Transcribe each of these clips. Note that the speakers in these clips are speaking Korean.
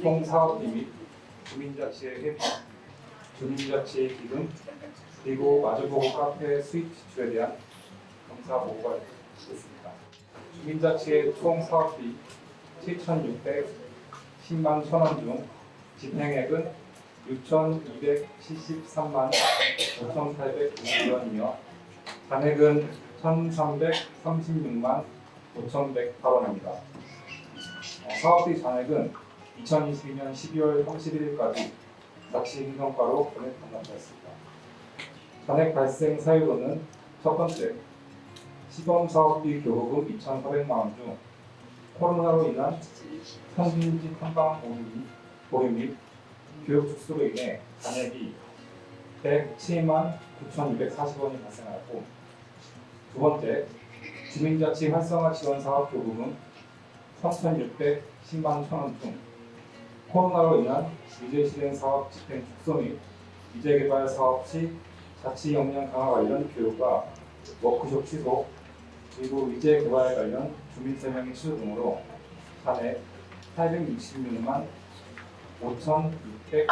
총사업비 및 주민자치의 회비, 주민자치의 기금, 그리고 마주보고 카페 수입 지출에 대한 검사 보고가 있습니다. 주민자치의 총 사업비 7,610만 천원 중 집행액은 6,273만 5,890원이며 잔액은 1,336만 5,108원입니다. 어, 사업비 잔액은 2022년 12월 31일까지 낚시 행정과로 금액 반납하였습니다. 잔액 발생 사유로는 첫 번째, 시범 사업비 교부금 2,400만 원 중 코로나로 인한 현진지 탐방 보류 및- 교육 축소로 인해 잔액이 107만 9,240원이 발생하였고 두 번째, 주민자치 활성화 지원 사업 교부금 3,610만 천원 중 코로나로 인한 미제 실행 사업 집행 축소 및 미제 개발 사업 시 자치 역량 강화 관련 교육과 워크숍 취소 그리고 미제 개발 관련 주민 설명회 취소 등으로 잔액 866만 5,648원이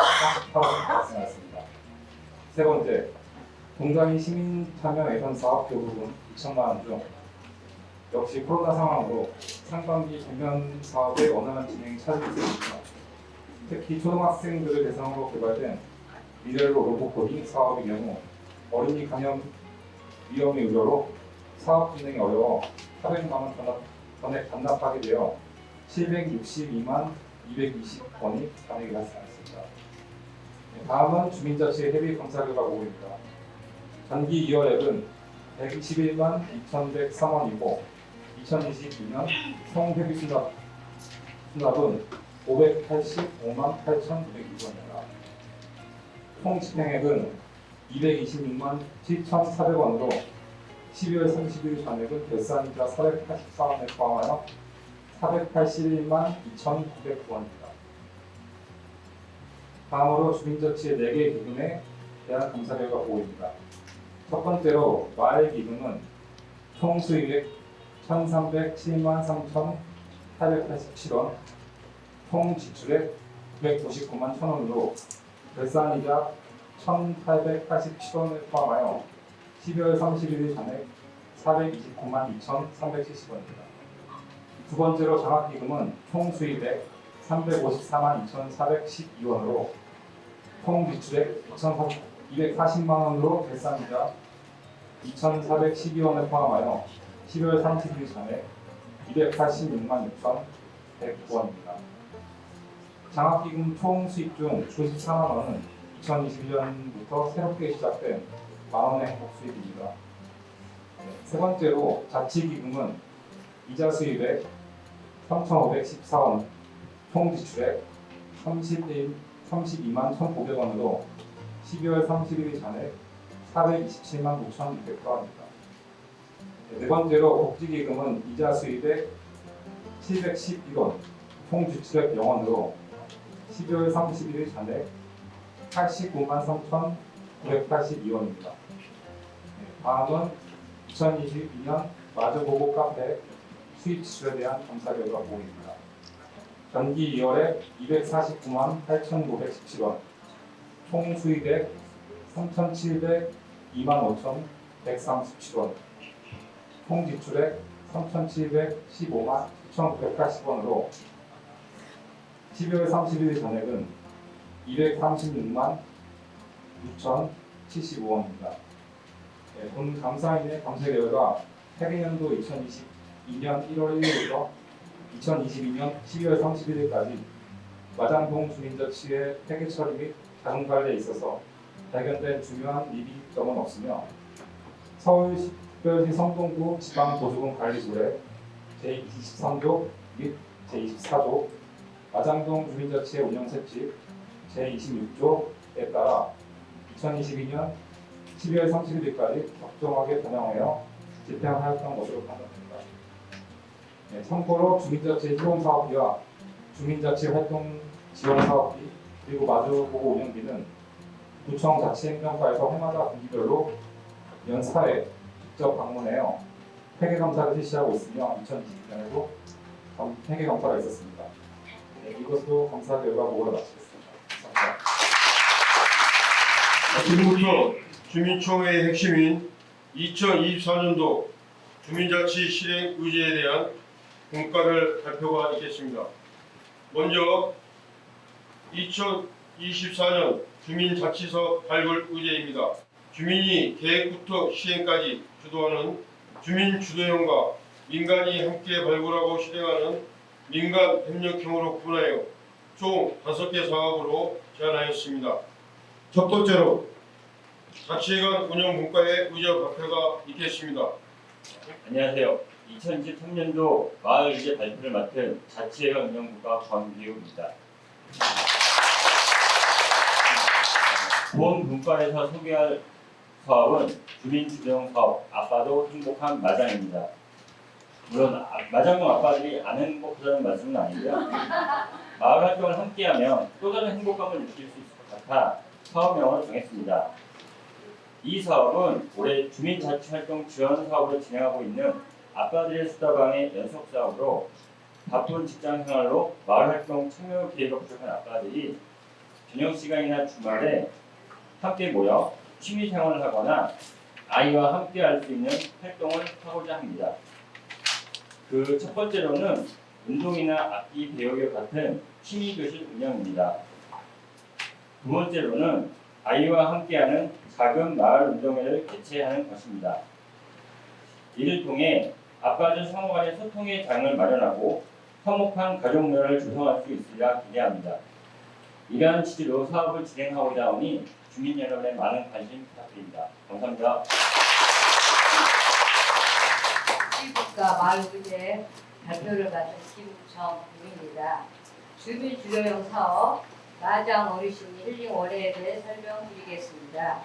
발생하였습니다. 세 번째, 동장이 시민 참여 예산 사업 교부금 2천만 원 중 역시 코로나 상황으로 상반기 전면 사업의 원활한 진행이 차질했습니다. 특히 초등학생들을 대상으로 개발된 미래로 로봇 코딩 사업의 경우 어린이 감염 위험의 우려로 사업 진행이 어려워 400만 원 전액 반납하게 되어 762만 220원이 잔액이 발생했습니다. 네, 다음은 주민자치 회비 검사 결과 보고입니다. 전기 2월액은 121만 2,103원이고 2022년 총 회비 수납, 수납은 585만 8,906원입니다. 총 집행액은 226만 7,400원으로 12월 30일 잔액은 결산이자 484원에 포함하여 481만 2,909원입니다. 다음으로 주민자치의 4개 기금에 대한 검사 결과 보고입니다. 첫 번째로 말 기금은 총 수익액 1,307만 3,887원, 총 지출액 999만 1,000원으로 결산이자 1,887원을 포함하여 12월 31일 잔액 429만 2,370원입니다. 두 번째로 장학기금은 총 수입액 354만 2,412원으로 총 지출액 2,240만 원으로 결산이자 2,412원을 포함하여 12월 30일 전에 286만 6,109원입니다. 장학기금 총 수입 중 94만 원은 2021년부터 새롭게 시작된 만 원의 행복 수입입니다. 네, 세 번째로 자치기금은 이자 수입액 3,514원, 총 지출액 31, 32만 1,900원으로 12월 31일 잔액 427만 5,600원입니다. 네 번째로 복지기금은 이자 수입액 711원, 총 지출액 0원으로 12월 31일 잔액 89만 3,982원입니다. 다음은 2022년 마주보고 카페 수입 지출에 대한 검사 결과 보고입니다. 전기 2월에 249만 8,517원, 총 수입액 3,702만 5,137원, 총 지출액 3,715만 9,980원으로 12월 31일 잔액은 236만 6,075원입니다. 네, 본 감사인의 감사 결과 회계연도 2022년 1월 1일부터 2022년 12월 31일까지 마장동 주민자치의 폐기 처리 및 자동 관리에 있어서 발견된 중요한 미비점은 없으며 서울특별시 성동구 지방보조금 관리조례 제23조 및 제24조 마장동 주민자치의 운영세칙 제26조에 따라 2022년 12월 31일까지 적정하게 반영하여 집행하였던 것으로 판단됩니다. 네, 참고로 주민자치 시범 사업비와 주민자치 활동 지원 사업비 그리고 마주보고 운영비는 구청 자치행정과에서 해마다 분기별로 연 4회 직접 방문하여 회계 감사를 실시하고 있으며 2022년에도 검- 회계 검사가 있었습니다. 네, 이것으로 검사 결과 보고를 마치겠습니다. 감사합니다. 지금부터 주민총회의 핵심인 2024년도 주민자치 실행 의제에 대한 공가를 발표가 있겠습니다. 먼저 2024년 주민자치사 발굴 의제입니다. 주민이 계획부터 시행까지 주도하는 주민 주도형과 민간이 함께 발굴하고 실행하는 민간 협력형으로 구분하여 총 5개 사업으로 제안하였습니다. 첫 번째로 자치회관 운영 문과의 의제 발표가 있겠습니다. 안녕하세요. 2023년도 마을 의제 발표를 맡은 자치회관 운영부가 권기우입니다. 본 분과에서 소개할 사업은 주민 주도형 사업 아빠도 행복한 마장입니다. 물론 아- 마장용 아빠들이 안 행복하다는 말씀은 아니고요. 마을 활동을 함께하면 또 다른 행복감을 느낄 수 있을 것 같아 사업명을 정했습니다. 이 사업은 올해 주민자치활동 지원 사업으로 진행하고 있는 아빠들의 수다방의 연속 사업으로 바쁜 직장 생활로 마을 활동 참여 기회가 부족한 아빠들이 저녁 시간이나 주말에 함께 모여 취미 생활을 하거나 아이와 함께 할 수 있는 활동을 하고자 합니다. 그 첫 번째로는 운동이나 악기 배우기 같은 취미 교실 운영입니다. 두 번째로는 아이와 함께하는 작은 마을 운동회를 개최하는 것입니다. 이를 통해 아빠들 상호 간의 소통의 장을 마련하고 화목한 가족 문화를 조성할 수 있으리라 기대합니다. 이러한 취지로 사업을 진행하고자 하니 주민 여러분의 많은 관심 부탁드립니다. 감사합니다. 시국과 마을 의제 발표를 맡은 김정국입니다. 주민 주도형 사업 마장 어르신 힐링 월에 대해 설명드리겠습니다.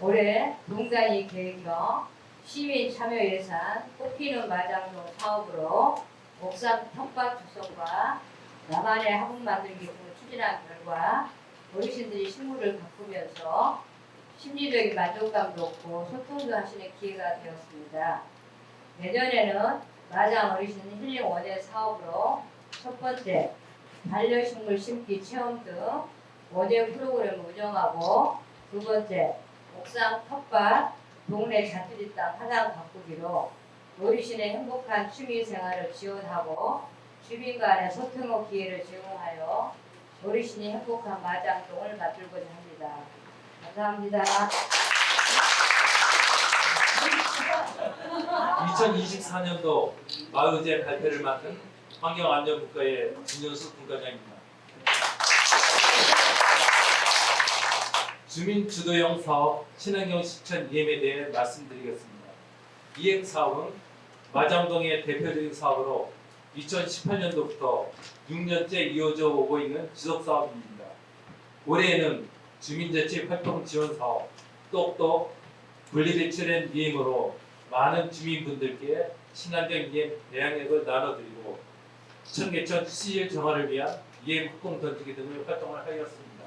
올해 농단위 계획형 시민 참여 예산 꽃피는 마장용 사업으로 옥상 텃밭 조성과 나만의 화분 만들기 등을 추진한 결과 어르신들이 식물을 가꾸면서 심리적인 만족감도 얻고 소통도 하시는 기회가 되었습니다. 내년에는 마장 어르신 힐링 원예 사업으로 첫 번째 반려식물 심기 체험 등 원예 프로그램을 운영하고 두 번째 옥상 텃밭 동네 자투리 땅 화장 가꾸기로 어르신의 행복한 취미 생활을 지원하고 주민 간의 소통의 기회를 제공하여 어르신이 행복한 마장동을 만들고자 합니다. 감사합니다. 2024년도 마을의제 발표를 맡은 환경안전국가의 진정수 분과장입니다. 주민 주도형 사업 친환경 실천 이행에 대해 말씀드리겠습니다. 이행 사업은 마장동의 대표적인 사업으로 2018년도부터 6년째 이어져 오고 있는 지속 사업입니다. 올해에는 주민자치 활동 지원 사업 똑똑 분리배출된 이행으로 많은 주민분들께 친환경 이행 대항력을 나눠드리고 청계천 CL 정화를 위한 이행 폭풍 던지기 등을 활동을 하였습니다.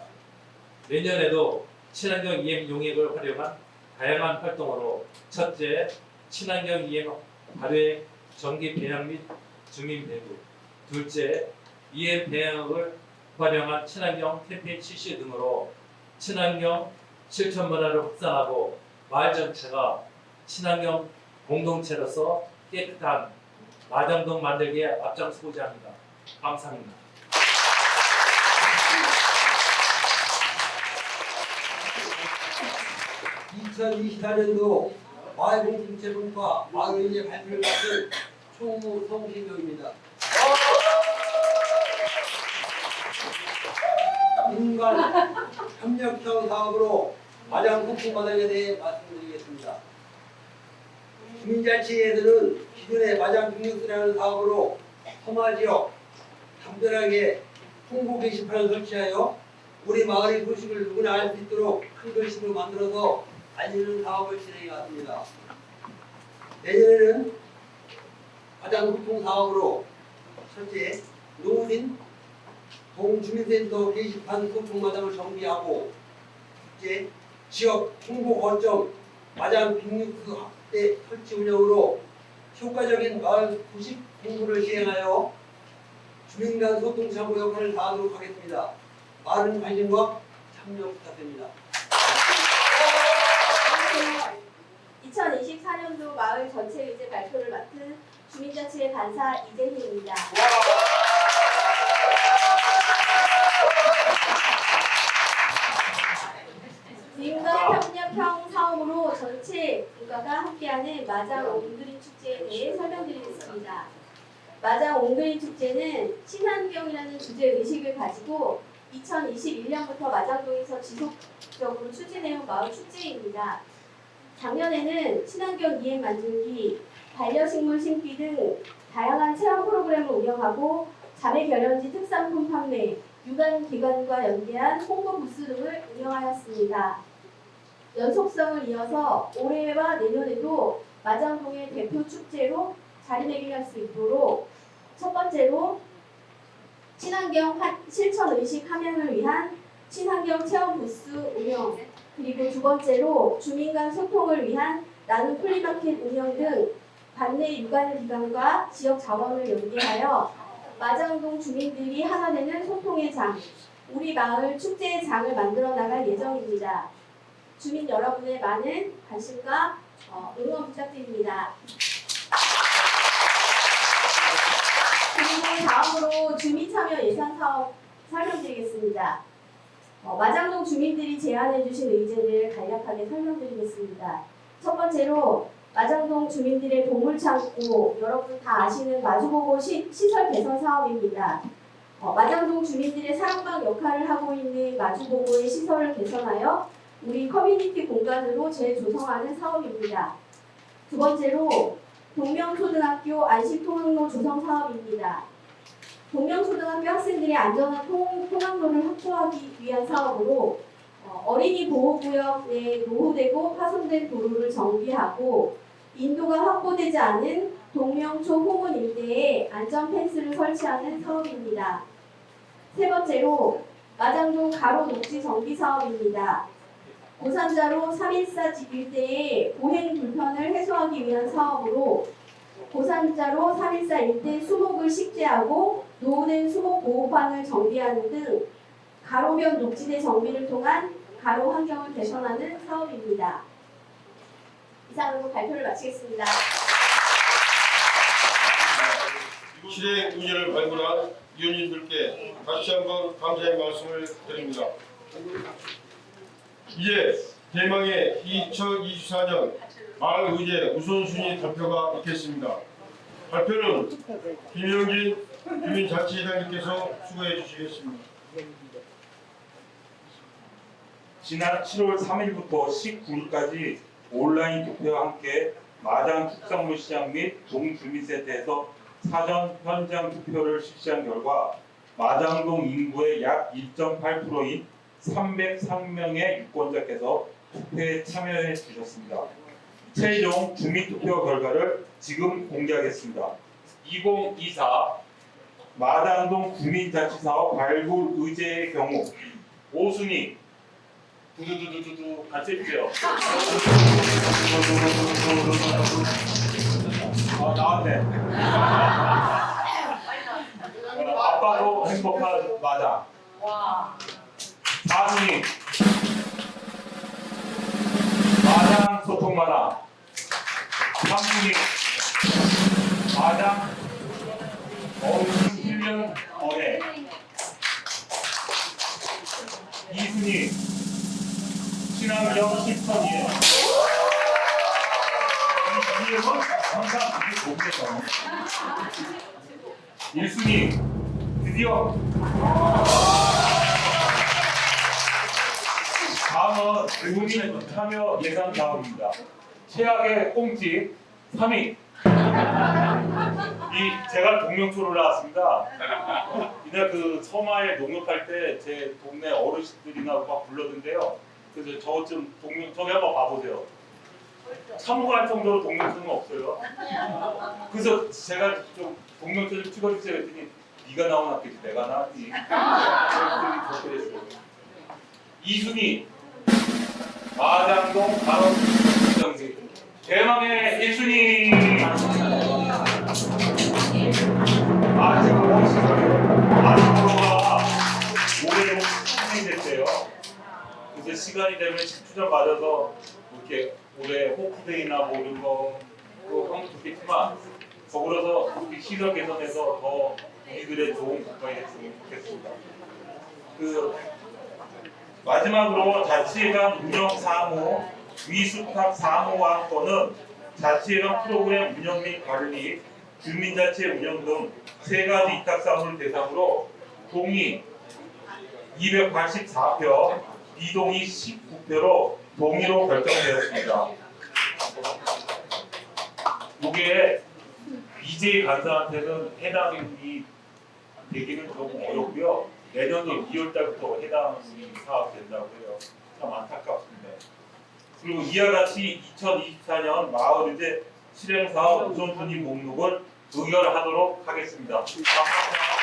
내년에도 친환경 이행 용액을 활용한 다양한 활동으로 첫째, 친환경 이행 발효 전기 배양 및 주민 배부 둘째, 이행 배양을 활용한 친환경 캠페인 실시 등으로 친환경 실천 문화를 확산하고 마을 전체가 친환경 공동체로서 깨끗한 마장동 만들기에 앞장서고자 합니다. 감사합니다. 이 2024년도 마을공동체분과 마을의제 발표를 맡은 총무 성신경입니다. 민간 협력형 사업으로 마장 소통마당에 대해 말씀드리겠습니다. 주민자치에서는 기존의 마장 중력수라는 사업으로 서마지역 담벼락에 홍보 게시판을 설치하여 우리 마을의 소식을 누구나 알 수 있도록 큰 글씨로 만들어서 알리는 사업을 진행해 왔습니다. 내년에는 가장 소통 사업으로 첫째 노을인 동주민센터 게시판 소통마당을 정비하고 둘째 지역 홍보 거점 마장 빅뉴스 확대 설치 운영으로 효과적인 마을 구식 홍보를 시행하여 주민 간 소통 참고 역할을 다하도록 하겠습니다. 많은 관심과 참여 부탁드립니다. 2024년도 마을 전체 의제 발표를 맡은 주민자치회 간사 이재희입니다. 민간 협력형 사업으로 전체 국가가 함께하는 마장 옹그린 축제에 대해 설명드리겠습니다. 마장 옹그린 축제는 친환경이라는 주제 의식을 가지고 2021년부터 마장동에서 지속적으로 추진해온 마을 축제입니다. 작년에는 친환경 이행 만들기, 반려식물 심기 등 다양한 체험 프로그램을 운영하고 자매 결연지 특산품 판매, 유관 기관과 연계한 홍보 부스 등을 운영하였습니다. 연속성을 이어서 올해와 내년에도 마장동의 대표 축제로 자리매김할 수 있도록 첫 번째로 친환경 화- 실천 의식 함양을 위한 친환경 체험 부스 운영 그리고 두 번째로 주민 간 소통을 위한 나눔 플리마켓 운영 등 관내 유관 기관과 지역 자원을 연계하여 마장동 주민들이 하나 되는 소통의 장, 우리 마을 축제의 장을 만들어 나갈 예정입니다. 주민 여러분의 많은 관심과 어, 응원 부탁드립니다. 그리고 다음으로 주민 참여 예산 사업 설명드리겠습니다. 어, 마장동 주민들이 제안해 주신 의제를 간략하게 설명드리겠습니다. 첫 번째로 마장동 주민들의 보물창고 여러분 다 아시는 마주보고 시, 시설 개선 사업입니다. 어, 마장동 주민들의 사랑방 역할을 하고 있는 마주보고의 시설을 개선하여 우리 커뮤니티 공간으로 재조성하는 사업입니다. 두 번째로 동명초등학교 안식통학로 조성 사업입니다. 동명초등학교 학생들의 안전한 통, 통학로를 확보하기 위한 사업으로 어, 어린이 보호구역 내 노후되고 파손된 도로를 정비하고 인도가 확보되지 않은 동명초 호문 일대에 안전 펜스를 설치하는 사업입니다. 세 번째로 마장동 가로 녹지 정비 사업입니다. 고산자로 314집 일대의 보행 불편을 해소하기 위한 사업으로 고산자로 314 일대 수목을 식재하고 노후된 수목 보호판을 정비하는 등 가로변 녹지대 정비를 통한 가로 환경을 개선하는 사업입니다. 이상으로 발표를 마치겠습니다. 실행 의제를 발굴한 위원님들께 다시 한번 감사의 말씀을 드립니다. 이제 대망의 2024년 마을 의제 우선순위 발표가 있겠습니다. 발표는 김영진 주민자치회장님께서 수고해 주시겠습니다. 지난 7월 3일부터 19일까지 온라인 투표와 함께 마장 축산물 시장 및 동주민센터에서 사전 현장 투표를 실시한 결과 마장동 인구의 약 2.8%인 303명의 유권자께서 투표에 참여해 주셨습니다. 최종 주민투표 결과를 지금 공개하겠습니다. 2024 마장동 주민자치사업 발굴 의제의 경우 5순위 두두두두두두 같이 해주세요. 아 나왔네. 어, 아빠도 행복한 마장. 사 소통 마당. 삼순위 마장 어르신 훈련 어뢰. 이순위 친환경 실천이에요. 이 이름은 항상 그게 좋겠어. 1순위 드디어 다음은 국민 참여 예산 사업입니다. 최악의 꽁지 3위 이 제가 동명초를 나왔습니다. 이날 그 서마에 농협할 때 제 동네 어르신들이나 막 불렀는데요. 그래서 저 좀 동명 저기 한번 봐보세요. 참고할 정도로 동명초는 없어요. 그래서 제가 좀 동명초 좀 찍어주세요 했더니 네가 나온 학교지 내가 나왔니? 저렇게 됐어요. 이순희 마장동 바로 정지 대망의 1순위 마장동 마장동가 올해 3년이 됐대요. 이제 시간이 되면 투자 맞아서 이렇게 올해 호프데이나 뭐 이런 거형 좋겠지만 더불어서 시설 개선해서 더 우리들의 좋은 국가에 됐으면 좋겠습니다. 그 마지막으로 자치회관 운영 사무 위수탁 사무관건은 자치회관 프로그램 운영 및 관리, 주민자치 운영 등 세 가지 위탁 사무를 대상으로 동의 284표, 비동의 19표로 동의로 결정되었습니다. 이게 BJ 간사한테는 해당이 되기는 조금 어렵고요. 내년도 2월 달부터 해당이 사업된다고 해요. 참 안타깝습니다. 그리고 이와 같이 2024년 마을 의제 실행 사업 우선순위 목록을 의결하도록 하겠습니다. 감사합니다.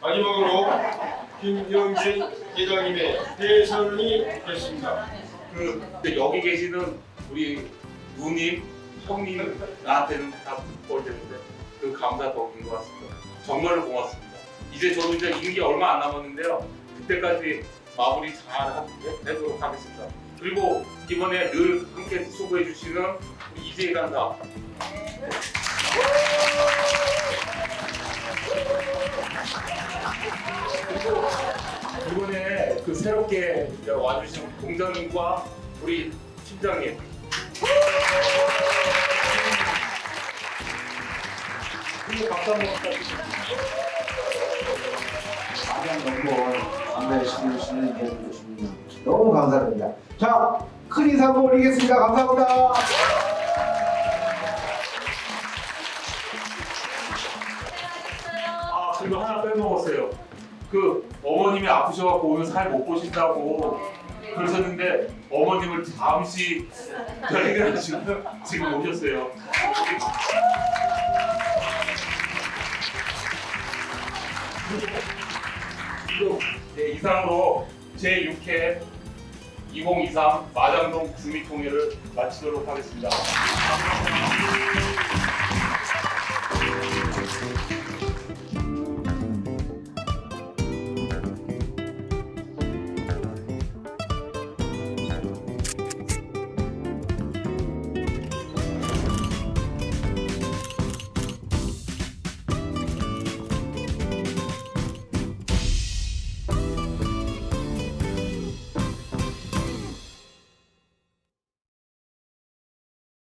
마지막으로 김영진 회장님의 대선이 됐습니다. 그 여기 계시는 우리 누님, 형님 나한테는 다볼 때문에 그 감사 덕인 것 같습니다. 정말로 고맙습니다. 이제 저도 이제 임기 얼마 안 남았는데요. 그때까지 마무리 잘 하- 해도록 하겠습니다. 그리고 이번에 늘 함께 수고해 주시는 우리 이재희 간사 그리고 이번에 그 새롭게 와주신 공장님과 우리 팀장님 그리고 박수 한번 부탁드립니다. 가장 넘버원 안내해주시는 이해해 주십니다. 너무 감사드립니다. 자, 큰 인사 한번 올리겠습니다. 감사합니다. 아 그리고 하나 빼먹었어요. 그 어머님이 아프셔갖고 오늘 살 못 보신다고 그러셨는데 어머님을 잠시 저희가 지금 지금 오셨어요. 이상으로 제 6회 2023 마장동 주민통일을 마치도록 하겠습니다.